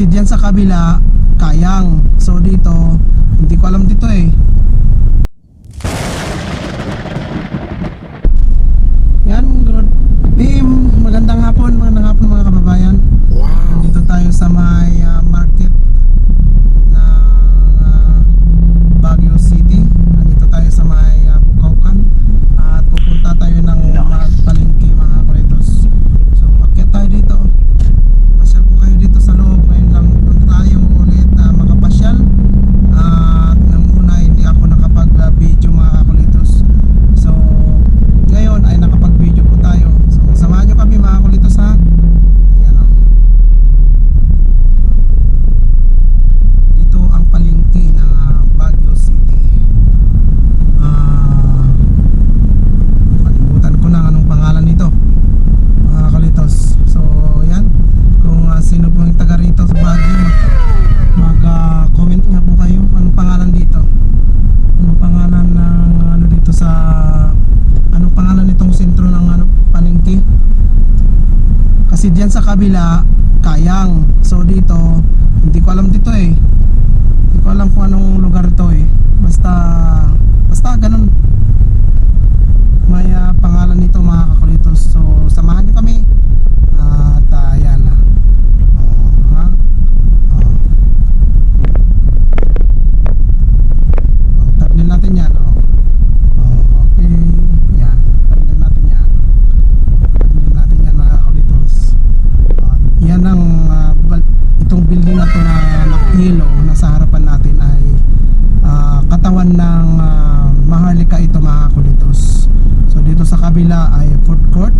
kasi diyan sa kabila kayang. So dito hindi ko alam dito eh. kasi diyan sa kabila kayang. So dito hindi ko alam dito eh. sabi natin na nakahilo na sa harapan natin ay uh, katawan ng uh, maharlika ito mga kulitos. So dito sa kabila ay food court.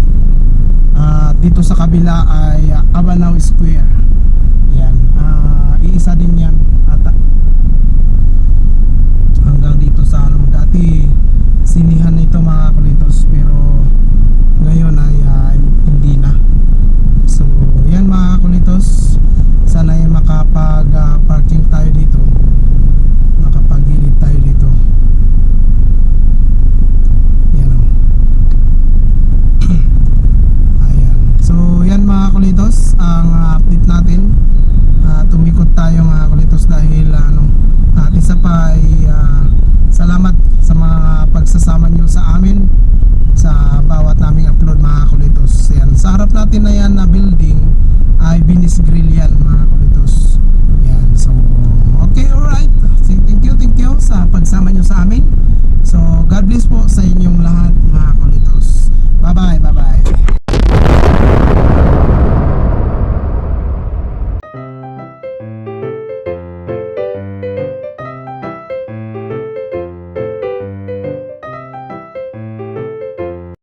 Uh, dito sa kabila ay Abanaw Square.